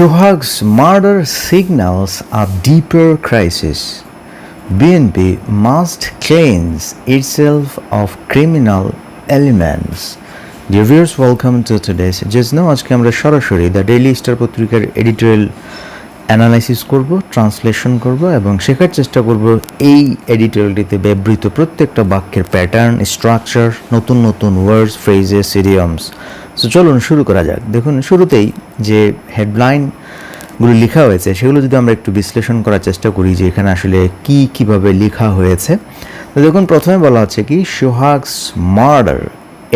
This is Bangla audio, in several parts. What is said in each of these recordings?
Shohag's murder signals a deeper crisis. BNP must cleanse itself of criminal elements. Dear viewers, welcome to today's Just Now আজকে আমরা সরাসরি দ্য ডেইলি স্টার পত্রিকার এডিটোরিয়াল অ্যানালাইসিস করব ট্রান্সলেশন করব এবং শেখার চেষ্টা করব এই এডিটোরিয়ালটিতে ব্যবহৃত প্রত্যেকটা বাক্যের প্যাটার্ন স্ট্রাকচার নতুন নতুন ওয়ার্ডস ফ্রেজেস ইডিয়মস সো চলুন শুরু করা যাক। দেখুন, শুরুতেই যে হেডলাইনগুলো লেখা হয়েছে, সেগুলো যদি আমরা একটু বিশ্লেষণ করার চেষ্টা করি যে এখানে আসলে কি কীভাবে লেখা হয়েছে। তো দেখুন, প্রথমে বলা হচ্ছে কি, সোহাগস মার্ডার।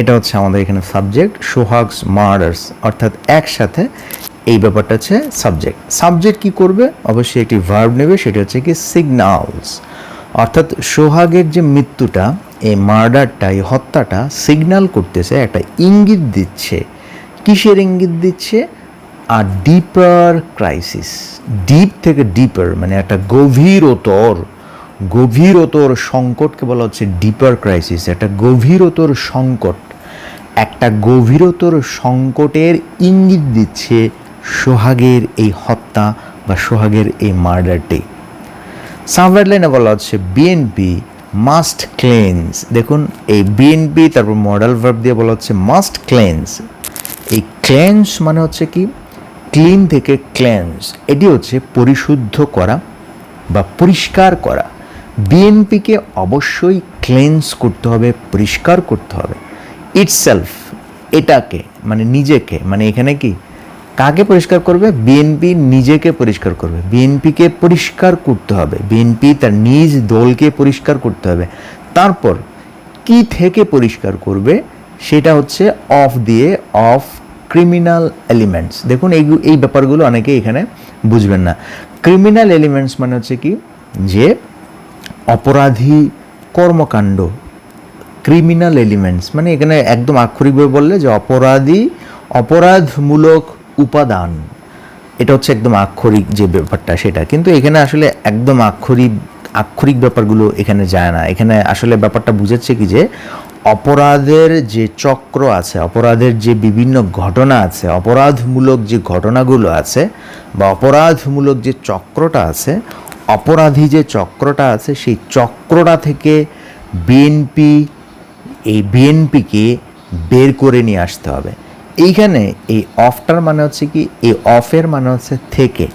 এটা হচ্ছে আমাদের এখানে সাবজেক্ট সোহাগস মার্ডার্স। অর্থাৎ একসাথে এই ব্যাপারটা হচ্ছে সাবজেক্ট সাবজেক্ট কি করবে? অবশ্যই একটি ভার্ব নেবে, সেটা হচ্ছে কি সিগনালস অর্থাৎ সোহাগের যে মৃত্যুটা, এই মার্ডারটা এই হত্যাটা সিগনাল করতেছে, একটা ইঙ্গিত দিচ্ছে। কিসের ইঙ্গিত দিচ্ছে? আর ডিপার ক্রাইসিস ডিপ থেকে ডিপার মানে একটা গভীরতর গভীরতর সংকটকে বলা হচ্ছে ডিপার ক্রাইসিস একটা গভীরতর সংকট। একটা গভীরতর সংকটের ইঙ্গিত দিচ্ছে সোহাগের এই হত্যা বা সোহাগের এই মার্ডারটি। সাবওয়ার্ড লাইনে বলা হচ্ছে বিএনপি মাস্ট ক্লেন্স দেখুন, এই বিএনপি তারপর মডেল ভার্ব দিয়ে বলা হচ্ছে মাস্ট ক্লেন্স এই ক্লেন্স মানে হচ্ছে কি? ক্লিন থেকে ক্লেন্স এটি হচ্ছে পরিশুদ্ধ করা বা পরিষ্কার করা। বিএনপিকে অবশ্যই ক্লেন্স করতে হবে, পরিষ্কার করতে হবে। ইটসেলফ এটাকে মানে নিজেকে মানে এখানে কি? কাকে পরিষ্কার করবে? বিএনপি নিজেকে পরিষ্কার করবে। বিএনপিকে পরিষ্কার করতে হবে। বিএনপি তার নিজ দলকে পরিষ্কার করতে হবে। তারপর কি থেকে পরিষ্কার করবে? সেটা হচ্ছে অফ দিয়ে অফ ক্রিমিনাল এলিমেন্টস দেখুন, এই এই ব্যাপারগুলো অনেকে এখানে বুঝবেন না। ক্রিমিনাল এলিমেন্টস মানে হচ্ছে কি? যে অপরাধী কর্মকাণ্ড। ক্রিমিনাল এলিমেন্টস মানে এখানে একদম আক্ষরিকভাবে বললে যে অপরাধী, অপরাধমূলক উপাদান, এটা হচ্ছে একদম আক্ষরিক যে ব্যাপারটা সেটা। কিন্তু এখানে আসলে একদম আক্ষরিক আক্ষরিক ব্যাপারগুলো এখানে যায় না। এখানে আসলে ব্যাপারটা বুঝাচ্ছে কি যে, অপরাধের যে চক্র আছে, অপরাধের যে বিভিন্ন ঘটনা আছে, অপরাধমূলক যে ঘটনাগুলো আছে বা অপরাধমূলক যে চক্রটা আছে, অপরাধী যে চক্রটা আছে, সেই চক্রটা থেকে বিএনপি, এই বিএনপিকে বের করে নিয়ে আসতে হবে। এইখানে এই অফটার মানে হচ্ছে কি, এই অফের মানে হচ্ছে থেকে।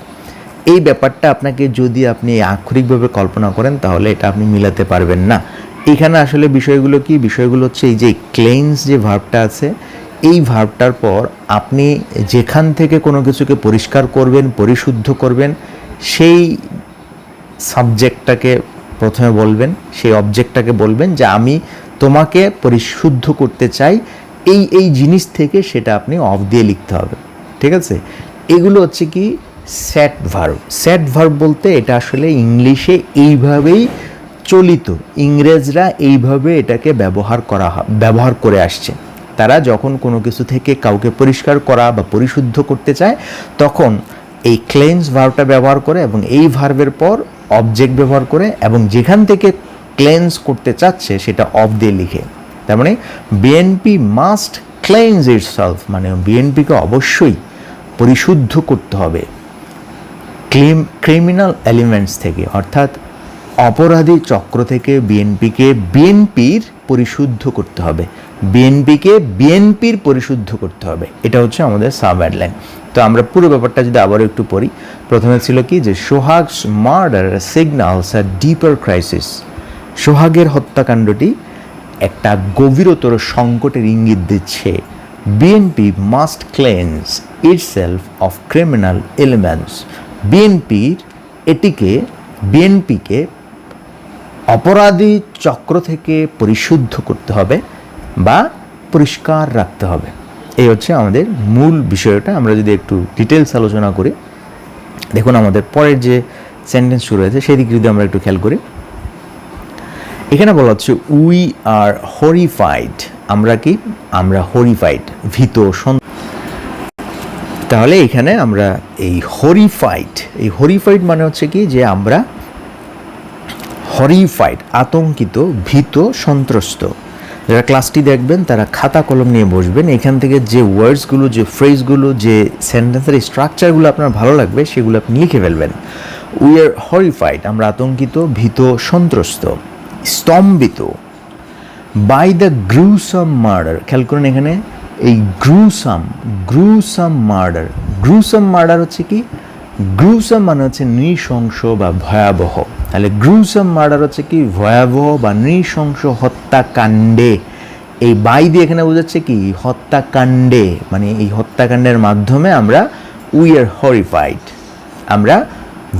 এই ব্যাপারটা আপনাকে যদি আপনি আক্ষরিকভাবে কল্পনা করেন, তাহলে এটা আপনি মিলাতে পারবেন না। এখানে আসলে বিষয়গুলো কি? বিষয়গুলো হচ্ছে এই যে ক্লেন্স যে ভার্বটা আছে, এই ভার্বটার পর আপনি যেখান থেকে কোনো কিছুকে পরিষ্কার করবেন, পরিশুদ্ধ করবেন, সেই সাবজেক্টটাকে প্রথমে বলবেন, সেই অবজেক্টটাকে বলবেন যে আমি তোমাকে পরিশুদ্ধ করতে চাই এই এই জিনিস থেকে সেটা আপনি অফ দিয়ে লিখতে হবে। ঠিক আছে? এগুলো হচ্ছে কি স্যাট ভার্ব স্যাট ভার্ব বলতে এটা আসলে ইংলিশে এইভাবেই চলিত। ইংরেজরা এইভাবে এটাকে ব্যবহার করা ব্যবহার করে আসছে। তারা যখন কোনো কিছু থেকে কাউকে পরিষ্কার করা বা পরিশুদ্ধ করতে চায়, তখন এই ক্লেন্স ভার্বটা ব্যবহার করে এবং এই ভার্বের পর অবজেক্ট ব্যবহার করে এবং যেখান থেকে ক্লেন্স করতে চাচ্ছে, সেটা অফ দিয়ে লিখে। তার মানে BNP must cleanse itself মানে বিএনপিকে অবশ্যই পরিশুদ্ধ করতে হবে। ক্লিম ক্রিমিনাল এলিমেন্টস থেকে, অর্থাৎ অপরাধী চক্র থেকে বিএনপিকে বিএনপির পরিশুদ্ধ করতে হবে। বিএনপিকে বিএনপির পরিশুদ্ধ করতে হবে। এটা হচ্ছে আমাদের সাব হেডলাইন তো আমরা পুরো ব্যাপারটা যদি আবারও একটু পড়ি, প্রথমে ছিল কি যে সোহাগস মার্ডার সিগনালস আর ডিপার ক্রাইসিস সোহাগের হত্যাকাণ্ডটি একটা গভীরতর সংকটের ইঙ্গিত দিচ্ছে। BNP must cleanse itself of criminal elements বিএনপির এটিকে বিএনপিকে অপরাধী চক্র থেকে পরিশুদ্ধ করতে হবে বা পরিষ্কার রাখতে হবে। এই হচ্ছে আমাদের মূল বিষয়টা। আমরা যদি একটু ডিটেলস আলোচনা করি, দেখুন আমাদের পরের যে সেন্টেন্স শুরু হয়েছে, সেই দিকে যদি আমরা একটু খেয়াল করি। এখানে বলা হচ্ছে উই আর হরিফাইড আমরা কি? আমরা হরিফাইড ভীত তাহলে এখানে আমরা এই হরিফাইড এই হরিফাইড মানে হচ্ছে কি? যে আমরা হরিফাইড আতঙ্কিত, ভীত, সন্ত্রস্ত। যারা ক্লাসটি দেখবেন, তারা খাতা কলম নিয়ে বসবেন। এখান থেকে যে ওয়ার্ডসগুলো যে ফ্রেজগুলো যে সেন্টেন্সের স্ট্রাকচারগুলো আপনার ভালো লাগবে, সেগুলো আপনি লিখে ফেলবেন। উই আর হরিফাইড আমরা আতঙ্কিত, ভীত, সন্ত্রস্ত। স্তম্ভিত বাই দ্য গ্রুসাম মার্ডার খেয়াল করুন এখানে, এই gruesome gruesome murder gruesome murder হচ্ছে কি? গ্রুসাম মানে হচ্ছে নৃশংস বা ভয়াবহ। তাহলে গ্রুসাম মার্ডার হচ্ছে কি? ভয়াবহ বা নৃশংস হত্যাকাণ্ডে। এই বাই দিয়ে এখানে বোঝাচ্ছে কি? হত্যাকাণ্ডে। মানে এই হত্যাকাণ্ডের মাধ্যমে আমরা উই আর হরিফাইড আমরা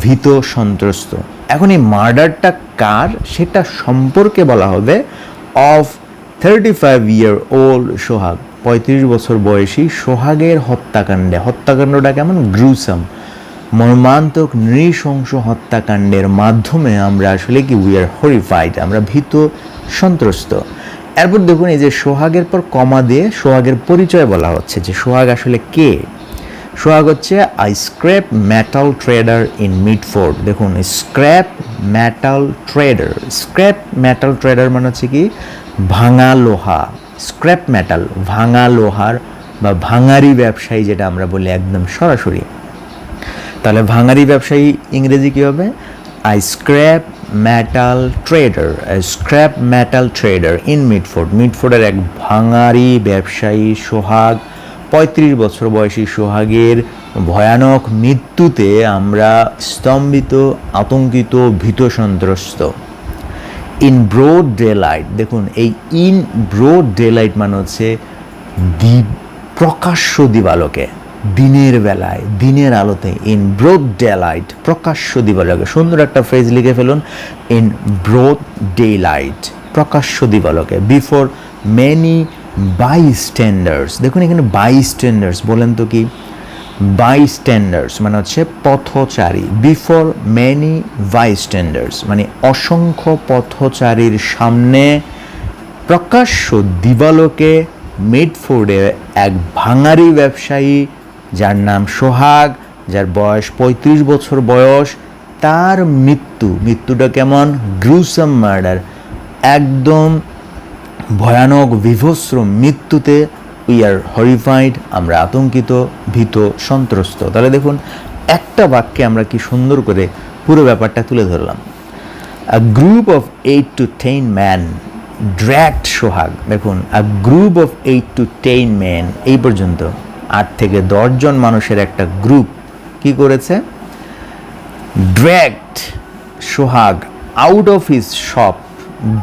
ভীত সন্ত্রস্ত। এখন এই মার্ডারটা কার সেটা সম্পর্কে বলা হবে of thirty five year old Sohag. পঁয়ত্রিশ বছর বয়সী সোহাগের হত্যাকাণ্ডে। হত্যাকাণ্ডটা কেমন? গ্রুসাম মর্মান্তক, নৃশংস হত্যাকাণ্ডের মাধ্যমে আমরা আসলে কি উই আর হরিফাইড আমরা ভীত, সন্ত্রস্ত। এরপর দেখুন এই যে সোহাগের পর কমা দিয়ে সোহাগের পরিচয় বলা হচ্ছে যে সোহাগ আসলে কে? সোহাগ হচ্ছে a scrap metal trader in Mitford. দেখুন, scrap metal trader. Scrap metal trader মানে হচ্ছে কি? ভাঙা লোহা। স্ক্র্যাপ মেটাল, ভাঙা লোহার বা ভাঙারি ব্যবসায়ী যেটা আমরা বলি একদম সরাসরি। তাহলে ভাঙারি ব্যবসায়ী ইংরেজি কী হবে? A scrap metal trader. Scrap metal trader in Mitford. মিডফোর্ডের এক ভাঙারি ব্যবসায়ী সোহাগ পঁয়ত্রিশ বছর বয়সী সোহাগের ভয়ানক মৃত্যুতে আমরা স্তম্ভিত, আতঙ্কিত, ভীত সন্ত্রস্ত। ইন ব্রোড ডে লাইট দেখুন, এই ইন ব্রোড ডে লাইট মানে হচ্ছে দ্বীপ, প্রকাশ্য দিবালোকে, দিনের বেলায়, দিনের আলোতে। ইন ব্রোড ডে লাইট প্রকাশ্য দিবালোকে। সুন্দর একটা ফ্রেজ লিখে ফেলুন। ইন ব্রোড ডে লাইট প্রকাশ্য দিবালোকে। বিফোর মেনি বাই স্ট্যান্ডার্স দেখুন এখানে বাই স্ট্যান্ডার্স বলেন তো কি? বাই স্ট্যান্ডার্স মানে হচ্ছে পথচারী। বিফোর মেনি বাই স্ট্যান্ডার্স মানে অসংখ্য পথচারীর সামনে প্রকাশ্য দিবালোকে মিডফোর্ডে এক ভাঙারি ব্যবসায়ী যার নাম সোহাগ, যার বয়স ৩৫ বছর বয়স, তার মৃত্যু, মৃত্যুটা কেমন? গ্রুসাম মার্ডার একদম ভয়ানক বিভস্র মৃত্যুতে উই আর হরিফাইড আমরা আতঙ্কিত, ভীত, সন্ত্রস্ত। তাহলে দেখুন, একটা বাক্যে আমরা কি সুন্দর করে পুরো ব্যাপারটা তুলে ধরলাম। A group of eight to ten man dragged Sohag দেখুন a group of eight to ten man এই পর্যন্ত, আট থেকে দশজন মানুষের একটা গ্রুপ কি করেছে? Dragged Sohag out of his shop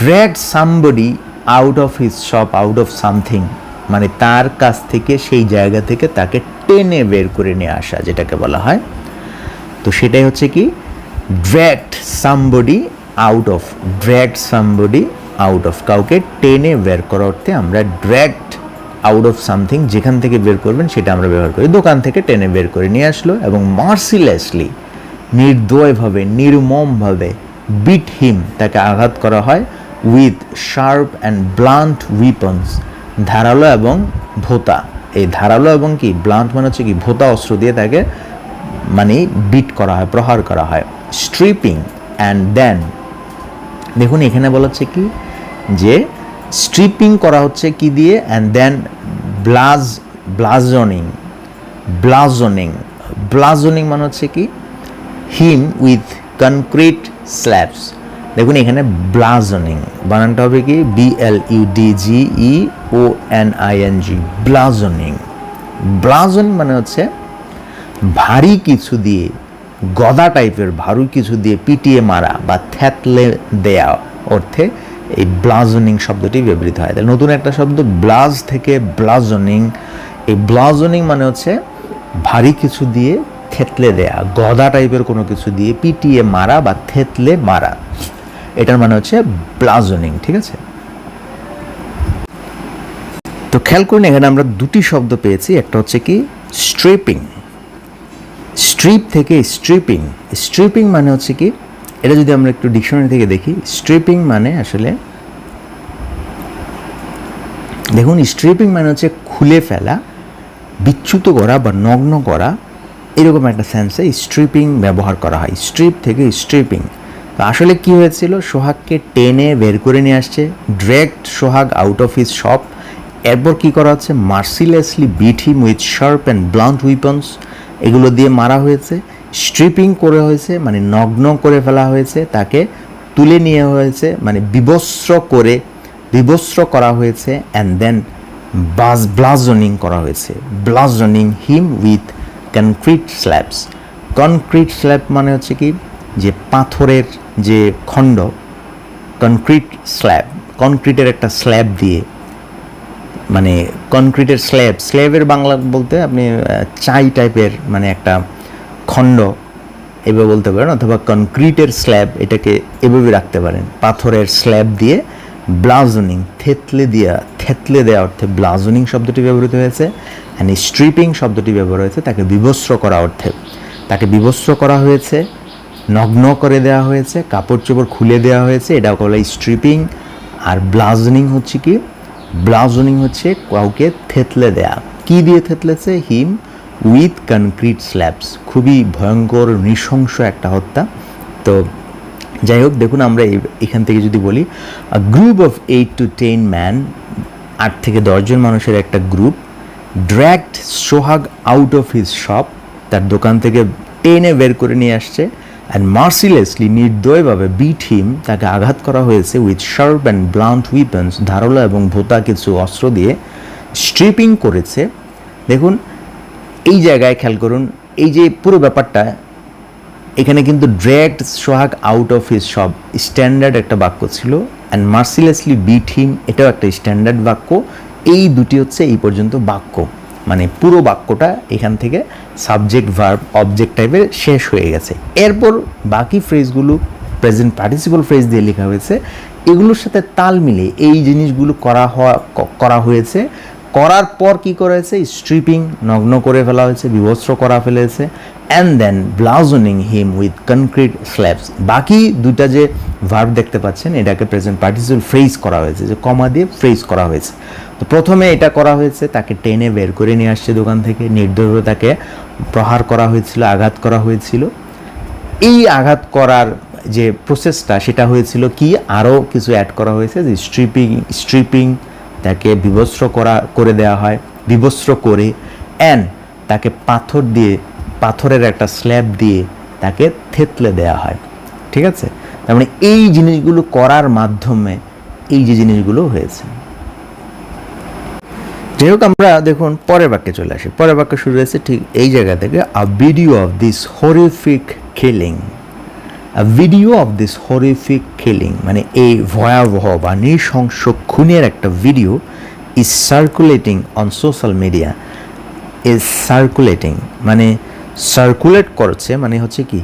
dragged somebody out of his shop out of something মানে তার কাছ থেকে সেই জায়গা থেকে তাকে টেনে বের করে নিয়ে আসা, যেটাকে বলা হয়। তো সেটাই হচ্ছে কি? Dragged somebody out of dragged somebody out of কাউকে টেনে বের করা অর্থে আমরা ড্র্যাক্ট আউট অফ সামথিং যেখান থেকে বের করবেন সেটা আমরা ব্যবহার করি। দোকান থেকে টেনে বের করে নিয়ে আসলো এবং মার্সিলেসলি নির্দয়ভাবে, নির্মমভাবে বিট হিম তাকে আঘাত করা হয়। With sharp and blunt weapons ধারালো এবং ভোতা। এই ধারালো এবং কি ব্লান্ট মানে হচ্ছে কি, ভোতা অস্ত্র দিয়ে তাকে মানে বিট করা হয়, প্রহার করা হয়। স্ট্রিপিং অ্যান্ড দেন দেখুন এখানে বলা হচ্ছে কি, যে স্ট্রিপিং করা হচ্ছে কি দিয়ে অ্যান্ড দেন ব্লাজ ব্লাজনিং ব্লাজনিং ব্লাজনিং মানে হচ্ছে কি হিম উইথ কনক্রিট স্ল্যাবস দেখুন, এখানে ব্লাজনিং বানানটা হবে কি? B L U D G E O N I N G bludgeoning bludgeoning মানে হচ্ছে ভারী কিছু দিয়ে, গদা টাইপের ভারী কিছু দিয়ে পিটিয়ে মারা বা থ্যাতলে দেয়া অর্থে এই ব্লাজনিং শব্দটি ব্যবহৃত হয়। তাহলে নতুন একটা শব্দ ব্লাজ থেকে ব্লাজনিং এই ব্লাজনিং মানে হচ্ছে ভারী কিছু দিয়ে থেতলে দেয়া, গদা টাইপের কোনো কিছু দিয়ে পিটিয়ে মারা বা থেতলে মারা। এটার মানে হচ্ছে ব্লাজনিং ঠিক আছে? তো খেয়াল করুন, এখানে আমরা দুটি শব্দ পেয়েছি, একটা হচ্ছে কি? স্ট্রিপিং স্ট্রিপ থেকে স্ট্রিপিং স্ট্রিপিং মানে হচ্ছে কি? এটা যদি আমরা একটু ডিকশনারি থেকে দেখি স্ট্রিপিং মানে আসলে দেখুন স্ট্রিপিং মানে হচ্ছে খুলে ফেলা, বিচ্যুত করা বা নগ্ন করা, এরকম একটা সেন্সে স্ট্রিপিং ব্যবহার করা হয়। স্ট্রিপ থেকে স্ট্রিপিং আসলে কি হয়েছিল? সোহাগকে টেনে বের করে নিয়ে আসছে dragged Sohag out of his shop এরপর কি করা হচ্ছে? Mercilessly beat him with sharp and blunt weapons এগুলো দিয়ে মারা হয়েছে। স্ট্রিপিং করে হয়েছে মানে নগ্ন করে ফেলা হয়েছে। তাকে তুলে নিয়ে হয়েছে মানে বিবস্ত্র করে, বিবস্ত্র করা হয়েছে অ্যান্ড দেন বাস ব্লাজনিং করা হয়েছে। Bludgeoning him with concrete slabs concrete slab মানে হচ্ছে কি? যে পাথরের যে খণ্ড কনক্রিট স্ল্যাব কনক্রিটের একটা স্ল্যাব দিয়ে মানে কনক্রিটের স্ল্যাব স্ল্যাবের বাংলা বলতে আপনি চাই টাইপের মানে একটা খণ্ড এভাবে বলতে পারেন, অথবা কনক্রিটের স্ল্যাব এটাকে এভাবে রাখতে পারেন। পাথরের স্ল্যাব দিয়ে ব্লাউজনিং থেতলে দেওয়া থেতলে দেওয়া অর্থে ব্লাউজনিং শব্দটি ব্যবহৃত হয়েছে অ্যান্ড স্ট্রিপিং শব্দটি ব্যবহার হয়েছে, তাকে বিবস্ত্র করা অর্থে। তাকে বিবস্ত্র করা হয়েছে নগ্ন করে দেওয়া হয়েছে কাপড় চোপড় খুলে দেওয়া হয়েছে, এটা বলে স্ট্রিপিং আর ব্লাউজনিং হচ্ছে কি? ব্লাউজনিং হচ্ছে কাউকে থেতলে দেয়া। কি দিয়ে থেতলেছে? হিম উইথ কনক্রিট স্ল্যাবস খুবই ভয়ঙ্কর, নৃশংস একটা হত্যা। তো যাই হোক, দেখুন আমরা এখান থেকে যদি বলি group of eight to ten man আট থেকে দশজন মানুষের একটা group dragged Sohag out of his shop তার দোকান থেকে টেনে বের করে নিয়ে আসছে। অ্যান্ড মার্সিলেসলি নির্দয়ভাবে বিট হিম তাকে আঘাত করা হয়েছে with sharp and blunt weapons ধারালো এবং ভোতা কিছু অস্ত্র দিয়ে স্ট্রিপিং করেছে। দেখুন, এই জায়গায় খেয়াল করুন, এই যে পুরো ব্যাপারটা, এখানে কিন্তু ড্রেক্ট সোহাগ আউট অফ হিস সব স্ট্যান্ডার্ড একটা বাক্য ছিল অ্যান্ড মার্সিলেসলি বিট হিম এটাও একটা স্ট্যান্ডার্ড বাক্য। এই দুটি হচ্ছে এই পর্যন্ত বাক্য। মানে পুরো বাক্যটা এখান থেকে সাবজেক্ট ভার্ব অবজেক্ট টাইপের শেষ হয়ে গেছে। এরপর বাকি ফ্রেজগুলো প্রেজেন্ট পার্টিসিপল ফ্রেজ দিয়ে লেখা হয়েছে, এগুলোর সাথে তাল মিলে এই জিনিসগুলো করা হওয়া করা হয়েছে। করার পর কি করা হয়েছে? স্ট্রিপিং নগ্ন করে ফেলা হয়েছে, বিবস্ত্র করা ফেলেছে and then bludgeoning him with concrete slabs বাকি দুইটা যে ভার্ব দেখতে পাচ্ছেন, এটাকে প্রেজেন্ট পার্টিসিপল ফ্রেজ করা হয়েছে, যে কমা দিয়ে ফ্রেজ করা হয়েছে। তো প্রথমে এটা করা হয়েছে, তাকে টেনে বের করে নিয়ে আসছে দোকান থেকে। নির্দয়ভাবে তাকে প্রহার করা হয়েছিল, আঘাত করা হয়েছিল। এই আঘাত করার যে প্রসেসটা সেটা হয়েছিল কি? আরও কিছু অ্যাড করা হয়েছে যে স্ট্রিপিং স্ট্রিপিং তাকে বিবস্ত্র করা, করে দেওয়া হয়। বিবস্ত্র করে অ্যান্ড তাকে পাথর দিয়ে, পাথরের একটা স্ল্যাব দিয়ে তাকে থেতলে দেওয়া হয়। ঠিক আছে? তার মানে এই জিনিসগুলো করার মাধ্যমে এই যে জিনিসগুলো হয়েছে। যাই হোক আমরা দেখুন, পরের বাক্যে চলে আসি। পরের বাক্য শুরু হয়েছে ঠিক এই জায়গা থেকে a video of this horrific killing a video of this horrific killing মানে এই ভয়াবহ বা নৃশংস খুনের একটা video is circulating on social media is circulating মানে সার্কুলেট করছে মানে হচ্ছে কি,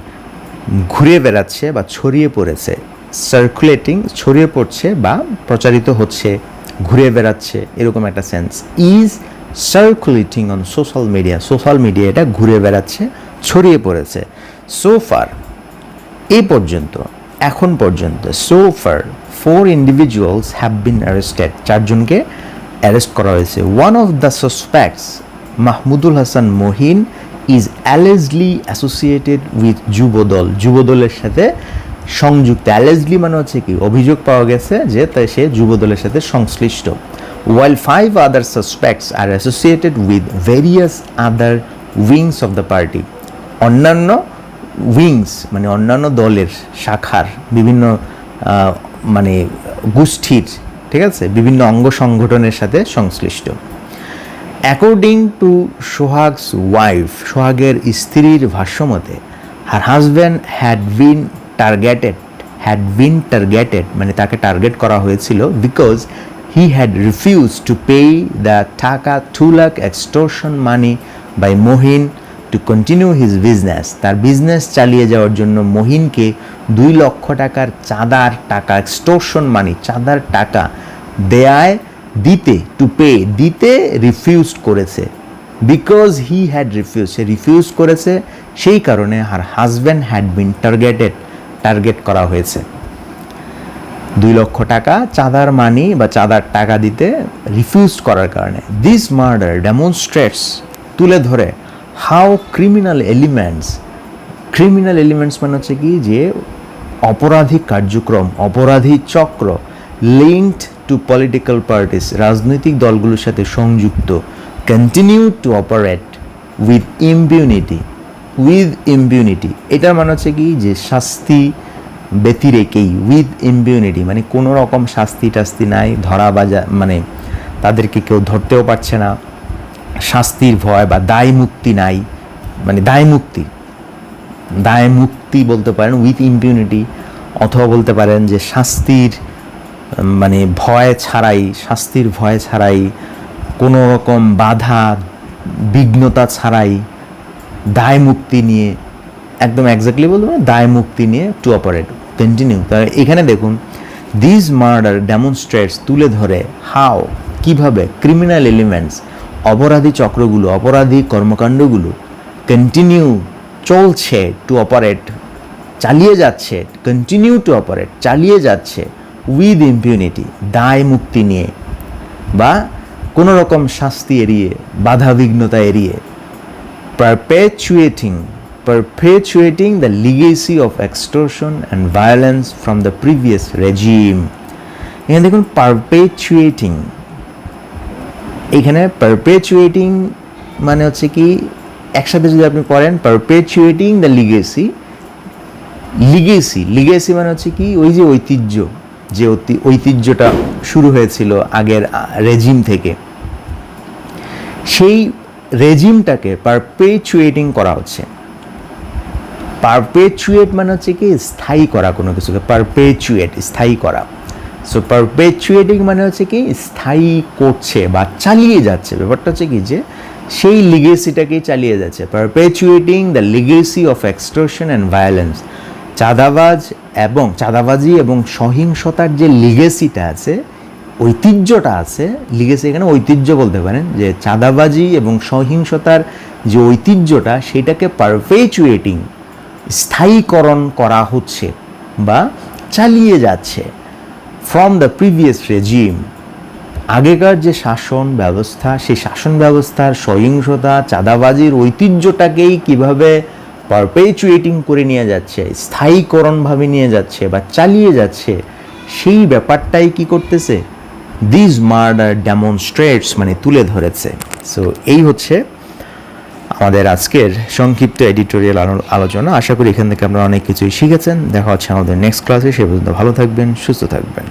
ঘুরে বেড়াচ্ছে বা ছড়িয়ে পড়েছে। সার্কুলেটিং ছড়িয়ে পড়ছে বা প্রচারিত হচ্ছে। ঘুরে বেড়াচ্ছে, এরকম একটা sense is circulating on social media social media এটা ঘুরে বেড়াচ্ছে, ছড়িয়ে পড়েছে। সোফার এ পর্যন্ত, এখন পর্যন্ত so far four individuals have been arrested চারজনকে অ্যারেস্ট করা হয়েছে। One of the suspects Mahmudul Hasan Mohin is allegedly associated with Jubodal. যুবদলের সাথে সংযুক্ত অ্যালেজলি মানে হচ্ছে কি, অভিযোগ পাওয়া গেছে যে তাই সে যুবদলের সাথে সংশ্লিষ্ট। While five other suspects are associated with various other wings of the party অন্যান্য উইংস মানে অন্যান্য দলের শাখার বিভিন্ন মানে গোষ্ঠীর, ঠিক আছে, বিভিন্ন অঙ্গ সংগঠনের সাথে সংশ্লিষ্ট। অ্যাকর্ডিং টু সোহাগস ওয়াইফ সোহাগের স্ত্রীর ভাষ্যমতে her husband had been targeted had been targeted মানে তাকে টার্গেট করা হয়েছিল because he had refuse to pay the taka two lakh extortion money by Mohin to continue his business তার বিজনেস চালিয়ে যাওয়ার জন্য মোহিনকে দুই লক্ষ টাকার চাঁদার টাকা এক্সটোরশন মানি চাঁদার টাকা দেয়ায় দিতে টু পে দিতে রিফিউজ করেছে। বিকজ হি হ্যাড রিফিউজ সে রিফিউজ করেছে, সেই কারণে her husband had been targeted target করা হয়েছে। দুই লক্ষ টাকা চাঁদার মানি বা চাঁদার টাকা দিতে রিফিউজ করার কারণে। দিস মার্ডার ডেমনস্ট্রেটস তুলে ধরে how criminal elements criminal elements মানে হচ্ছে কি যে অপরাধী কার্যক্রম, অপরাধী চক্র লিঙ্কড টু পলিটিক্যাল পার্টিস রাজনৈতিক দলগুলোর সাথে সংযুক্ত continue to operate with impunity with impunity এটার মানে হচ্ছে কি? যে শাস্তি ব্যতিরেকেই উইথ ইম্পিউনিটি মানে কোনো রকম শাস্তি টাস্তি নাই, ধরা বাজা মানে তাদেরকে কেউ ধরতেও পারছে না, শাস্তির ভয় বা দায় মুক্তি নাই। মানে দায় মুক্তি। দায় মুক্তি বলতে পারেন উইথ ইম্পিউনিটি অথবা বলতে পারেন যে শাস্তির মানে ভয় ছাড়াই, শাস্তির ভয় ছাড়াই, কোনো রকম বাধা, বিঘ্নতা ছাড়াই দায় মুক্তি নিয়ে, একদম এক্স্যাক্টলি বলতে পারেন দায় মুক্তি নিয়ে টু অপারেট কন্টিনিউ তাহলে এখানে দেখুন দিস মার্ডার ডেমনস্ট্রেটস তুলে ধরে হাও কীভাবে ক্রিমিনাল এলিমেন্টস অপরাধী চক্রগুলো, অপরাধী কর্মকাণ্ডগুলো কন্টিনিউ চলছে টু অপারেট চালিয়ে যাচ্ছে কন্টিনিউ টু অপারেট চালিয়ে যাচ্ছে উইথ ইম্পিউনিটি দায় মুক্তি নিয়ে, বা কোনো রকম শাস্তি এড়িয়ে বাধা বিঘ্নতা এড়িয়ে perpetuating perpetuating the legacy of extortion and violence from the previous regime. এখানে দেখুন পারপেচুয়েটিং এখানে পারপেচুয়েটিং মানে হচ্ছে কি, একসাথে যদি আপনি করেন perpetuating the legacy legacy legacy মানে হচ্ছে কি, ওই যে ঐতিহ্য, যে ঐতি- ঐতিহ্যটা শুরু হয়েছিল আগের রেজিম থেকে। সেই রেজিমটাকে পারপেচুয়েটিং করা হচ্ছে। পারপেচুয়েট মানে হচ্ছে কি, স্থায়ী করা কোনো কিছুকে। পারপেচুয়েট স্থায়ী করা। সো পারপেচুয়েটিং মানে হচ্ছে কি, স্থায়ী করছে বা চালিয়ে যাচ্ছে। ব্যাপারটা হচ্ছে কি যে, সেই লিগেসিটাকেই চালিয়ে যাচ্ছে। Perpetuating the legacy of extortion and violence চাঁদাবাজ এবং, চাঁদাবাজি এবং সহিংসতার যে লিগেসিটা আছে ঐতিহ্যটা আছে, লিগেসি এখানে ঐতিহ্য বলতে পারেন, যে চাঁদাবাজি এবং সহিংসতার যে ঐতিহ্যটা, সেটাকে পারপেচুয়েটিং স্থায়ীকরণ করা হচ্ছে বা চালিয়ে যাচ্ছে ফ্রম দ্য প্রিভিয়াস রেজিম আগেকার যে শাসন ব্যবস্থা, সেই শাসন ব্যবস্থার সহিংসতা, চাঁদাবাজির ঐতিহ্যটাকেই কীভাবে পারপেচুয়েটিং করে নিয়ে যাচ্ছে, স্থায়ীকরণভাবে নিয়ে যাচ্ছে বা চালিয়ে যাচ্ছে, সেই ব্যাপারটাই কি করতেছে? দিস মার্ডার ডেমনস্ট্রেটস মানে তুলে ধরেছে। সো এই হচ্ছে আমাদের আজকের সংক্ষিপ্ত এডিটোরিয়াল আলোচনা। আশা করি এখান থেকে আপনারা অনেক কিছুই শিখেছেন। দেখা হচ্ছে আমাদের নেক্সট ক্লাসে সে পর্যন্ত ভালো থাকবেন, সুস্থ থাকবেন।